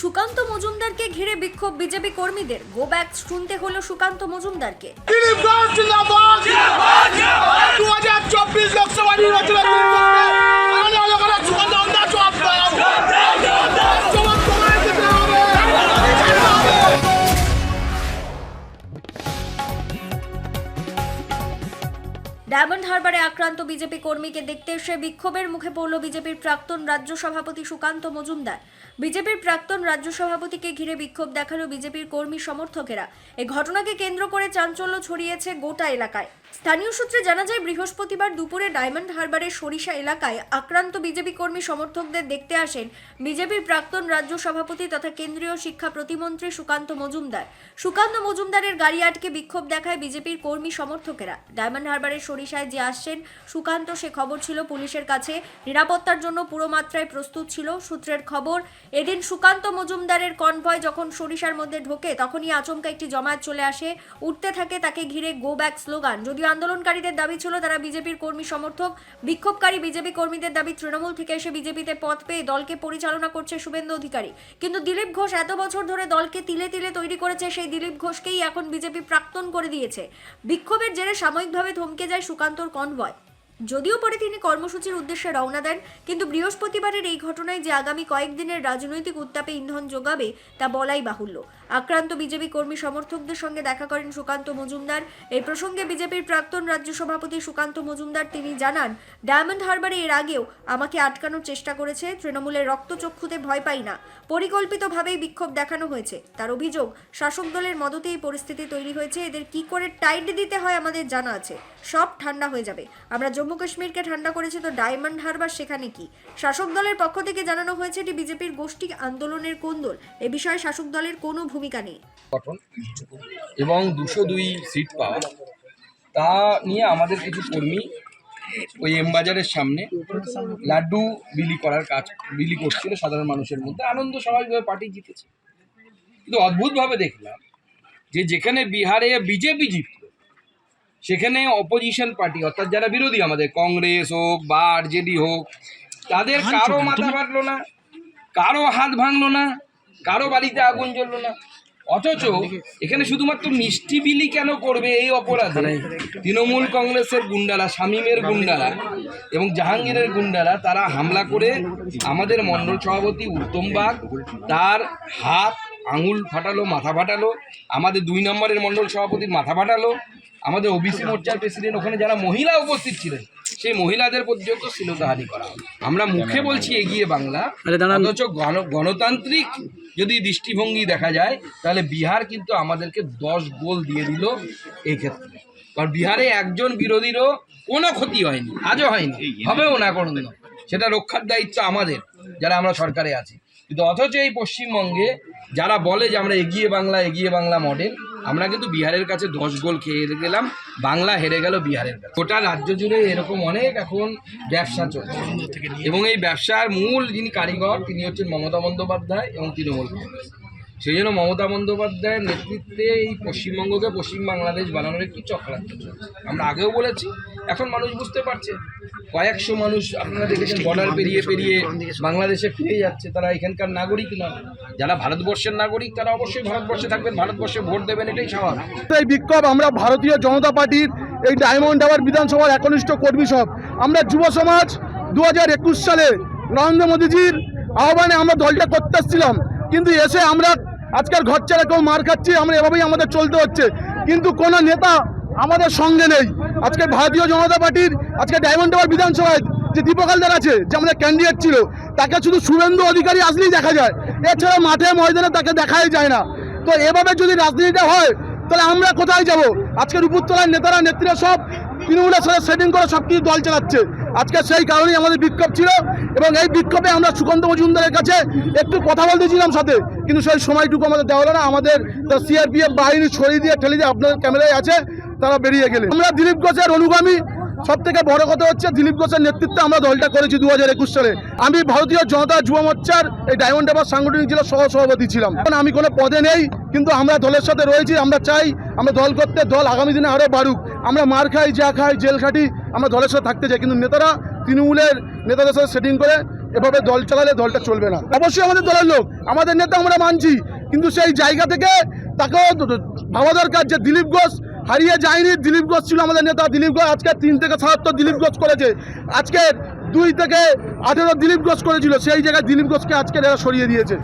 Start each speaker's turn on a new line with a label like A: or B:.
A: সুকান্ত মজুমদারকে ঘিরে বিক্ষোভ বিজেপি কর্মীদের। গো ব্যাক শুনতে হলো সুকান্ত মজুমদারকে।
B: দু হাজার চব্বিশ লোকসভা নির্বাচনে
A: ডায়মন্ড হারবারে আক্রান্ত বিজেপি কর্মীকে দেখতে এসে বিক্ষোভের মুখে পড়ল বিজেপির প্রাক্তন রাজ্য সভাপতি সুকান্ত মজুমদার। বিজেপির প্রাক্তন রাজ্য সভাপতিকে ঘিরে বিক্ষোভ দেখাল বিজেপির কর্মী সমর্থকেরা। এই ঘটনাকে কেন্দ্র করে চাঞ্চল্য ছড়িয়েছে গোটা এলাকায়। স্থানীয় সূত্রে জানা যায়, বৃহস্পতিবার দুপুরে ডায়মন্ড হারবারের সরিষা এলাকায় আক্রান্ত বিজেপি কর্মী সমর্থকদের দেখতে আসেন বিজেপির প্রাক্তন রাজ্য সভাপতি তথা কেন্দ্রীয় শিক্ষা প্রতিমন্ত্রী সুকান্ত মজুমদার। সুকান্ত মজুমদারের গাড়ি আটকে বিক্ষোভ দেখায় বিজেপির কর্মী সমর্থকেরা। ডায়মন্ড হারবারের সরিষায় যে আসছেন, সুকান্ত, সে খবর ছিল পুলিশের কাছে। নিরাপত্তার জন্য পুরো মাত্রায় প্রস্তুত ছিল সূত্রের খবর। এদিন সুকান্ত মজুমদারের কনভয় যখন সরিষার মধ্যে ঢোকে, তখনই আচমকা একটি জমায়েত চলে আসে। উঠতে থাকে তাকে ঘিরে গো ব্যাক স্লোগান যদিও আন্দোলনকারীদের দাবি ছিল তারা বিজেপির কর্মী সমর্থক, বিক্ষোভকারী বিজেপি কর্মীদের দাবি তৃণমূল থেকে এসে বিজেপিতে পথ পেয়ে দলকে পরিচালনা করছে শুভেন্দু অধিকারী। কিন্তু দিলীপ ঘোষ এত বছর ধরে দলকে তিলে তিলে তৈরি করেছে, সেই দিলীপ ঘোষকেই এখন বিজেপি প্রাক্তন করে দিয়েছে। বিক্ষোভের জেরে সাময়িকভাবে থমকে যায় সুকান্তর কনভয়। যদিও পরে তিনি কর্মসূচির উদ্দেশ্যে রওনা দেন, কিন্তু বৃহস্পতিবারের এই ঘটনায় যে আগামী কয়েকদিনের রাজনৈতিক উত্তাপে ইন্ধন যোগাবে, তা বলাই বাহুল্য। আক্রান্ত বিজেপি কর্মী সমর্থকদের সঙ্গে দেখা করেন সুকান্ত মজুমদার। এই প্রসঙ্গে বিজেপির প্রাক্তন রাজ্য সভাপতি সুকান্ত মজুমদার তিনি জানান, ডায়মন্ড হারবারে এর আগেও আমাকে আটকানোর চেষ্টা করেছে, তৃণমূলের রক্তচক্ষুতে ভয় পাই না। পরিকল্পিতভাবেই বিক্ষোভ দেখানো হয়েছে। তার অভিযোগ, শাসক দলের মদতে এই পরিস্থিতি তৈরি হয়েছে, এদের কি করে টাইট দিতে হয় আমাদের জানা আছে। সব ঠান্ডা হয়ে যাবে। আমরা জম্মু কাশ্মীরকে ঠান্ডা করেছি তো ডায়মন্ড হারবার সেখানে কি? শাসক দলের পক্ষ থেকে জানানো হয়েছে এটি বিজেপির গোষ্ঠী আন্দোলনের কোন্দল। এ বিষয়ে শাসক দলের কোনো ভূমিকা নেই।
C: এবং দুশো দুই সিট পাওয়া। তা নিয়ে আমাদের কিছু কর্মী ওই এমবাজারের সামনে লাড্ডু বিলি করার কাজ, বিলি করছিল সাধারণ মানুষের মধ্যে। আনন্দ স্বাভাবিকভাবে পার্টি জিতেছে। কিন্তু অদ্ভুতভাবে দেখলাম যে যেখানে বিহারে বিজেপি জিতল সেখানে অপোজিশন পার্টি অর্থাৎ যারা বিরোধী আমাদের কংগ্রেস হোক বা আরজেডি হোক তাদের কারও মাথা ফাটলো না কারও হাত ভাঙলো না কারও বাড়িতে আগুন জ্বললো না। অথচ এখানে শুধুমাত্র মিষ্টি বিলি কেন করবে এই অপরাধে? তৃণমূল কংগ্রেসের গুন্ডারা শামীমের গুন্ডারা এবং জাহাঙ্গীরের গুন্ডারা তারা হামলা করে আমাদের মণ্ডল সভাপতি উত্তম বাগ তার হাত আঙুল ফাটালো মাথা ফাটালো আমাদের দুই নম্বরের মণ্ডল সভাপতির মাথা ফাটালো আমাদের ওবিসি মোর্চার প্রেসিডেন্ট ওখানে যারা মহিলা উপস্থিত ছিলেন সেই মহিলাদের পর্যন্ত শ্লীলতাহানি করা আমরা মুখে বলছি এগিয়ে বাংলা অথচ গণ- গণতান্ত্রিক যদি দৃষ্টিভঙ্গি দেখা যায় তাহলে বিহার কিন্তু আমাদেরকে দশ গোল দিয়ে দিল এই ক্ষেত্রে কারণ বিহারে একজন বিরোধীরও কোনো ক্ষতি হয়নি আজও হয়নি হবেও না কোনোদিনও। সেটা রক্ষার দায়িত্ব আমাদের যারা আমরা সরকারে আছি। কিন্তু অথচ এই পশ্চিমবঙ্গে যারা বলে যে আমরা এগিয়ে বাংলা এগিয়ে বাংলা মডেল আমরা কিন্তু বিহারের কাছে দশ গোল খেয়ে গেলাম, বাংলা হেরে গেল বিহারের কাছে। গোটা রাজ্য জুড়ে এরকম অনেক এখন ব্যবসা চলছে। এবং এই ব্যবসার মূল যিনি কারিগর, তিনি হচ্ছেন মমতা বন্দ্যোপাধ্যায় এবং তৃণমূল কংগ্রেস। সেই জন্য মমতা বন্দ্যোপাধ্যায়ের নেতৃত্বে এই পশ্চিমবঙ্গকে পশ্চিম বাংলাদেশ বানানোর একটি চক্রান্ত চলছে। আমরা আগেও বলেছি এখন মানুষ বুঝতে পারছে। কয়েকশো মানুষ আপনারা দেখেছেন বর্ডার পেরিয়ে পেরিয়ে বাংলাদেশে ফিরে যাচ্ছে, তারা এখানকার নাগরিক নয় যারা ভারতবর্ষের নাগরিক, তারা অবশ্যই ভারতবর্ষে থাকবেন, ভারতবর্ষে ভোট দেবেন, এটাই স্বাভাবিক।
D: এই বিক্ষোভ আমরা ভারতীয় জনতা পার্টির এই ডায়মন্ড টাওয়ার বিধানসভার একনিষ্ঠ কর্মী সব। আমরা যুব সমাজ দু হাজার একুশ সালে নরেন্দ্র মোদীজির আহ্বানে আমরা দলটা করতে আসছিলাম কিন্তু এসে আমরা আজকাল ঘর ছাড়া কেউ মার খাচ্ছি, আমরা এভাবেই আমাদের চলতে হচ্ছে। কিন্তু কোনো নেতা আমাদের সঙ্গে নেই। আজকে ভারতীয় জনতা পার্টির, আজকে ডায়মন্ড বিধানসভায় যে দীপক হালদার আছে, যে আমাদের ক্যান্ডিডেট ছিল, তাকে শুধু শুভেন্দু অধিকারী আসলেই দেখা যায়। এছাড়া মাঠে ময়দানে তাকে দেখাই যায় না। তো এভাবে যদি রাজনীতিটা হয়, তাহলে আমরা কোথায় যাব? আজকের উপরতলার নেতারা, নেত্রীরা সব, তৃণমূলের সাথে সেটিং করে সব কিছু দল চালাচ্ছে। আজকে সেই কারণেই আমাদের বিক্ষোভ ছিল, এবং এই বিক্ষোভে আমরা সুকান্ত মজুমদারের কাছে একটু কথা বলতেছিলাম সাথে, কিন্তু সেই সময়টুকু আমাদের দেওয়া হলো না। আমাদের সিআরপিএফ বাহিনী ছড়িয়ে দিয়ে ঠেলে দিয়ে আপনাদের ক্যামেরায় আছে। তারা বেরিয়ে গেলেন। আমরা দিলীপ ঘোষের অনুগামী। সব থেকে বড় কথা হচ্ছে দিলীপ ঘোষের নেতৃত্বে আমরা দলটা করেছি দু হাজার একুশ সালে। আমি ভারতীয় জনতা যুব মোর্চার এই ডায়মন্ড হারবার সাংগঠনিক জেলার সহ সভাপতি ছিলাম আমি কোনো পদে নেই, কিন্তু আমরা দলের সাথে রয়েছি, আমরা চাই আমরা দল করতে, দল আগামী দিনে আরও বাড়ুক। আমরা মার খাই, যা খাই, জেল খাটি, আমরা দলের সাথে থাকতে চাই। কিন্তু নেতারা, তৃণমূলের নেতাদের সাথে সেটিং করে এভাবে দল চালালে দলটা চলবে না। অবশ্যই আমাদের দলের লোক, আমাদের নেতা আমরা মানছি, কিন্তু সেই জায়গা থেকে তাকেও ভাবা দরকার যে দিলীপ ঘোষ হারিয়ে যায়নি দিলীপ ঘোষ ছিল আমাদের নেতা। দিলীপ ঘোষ আজকে তিন থেকে সাতাত্তর দিলীপ ঘোষ করেছে। আজকে দুই থেকে আঠেরো দিলীপ ঘোষ করেছিল। সেই জায়গায় দিলীপ ঘোষকে আজকে এরা সরিয়ে দিয়েছে।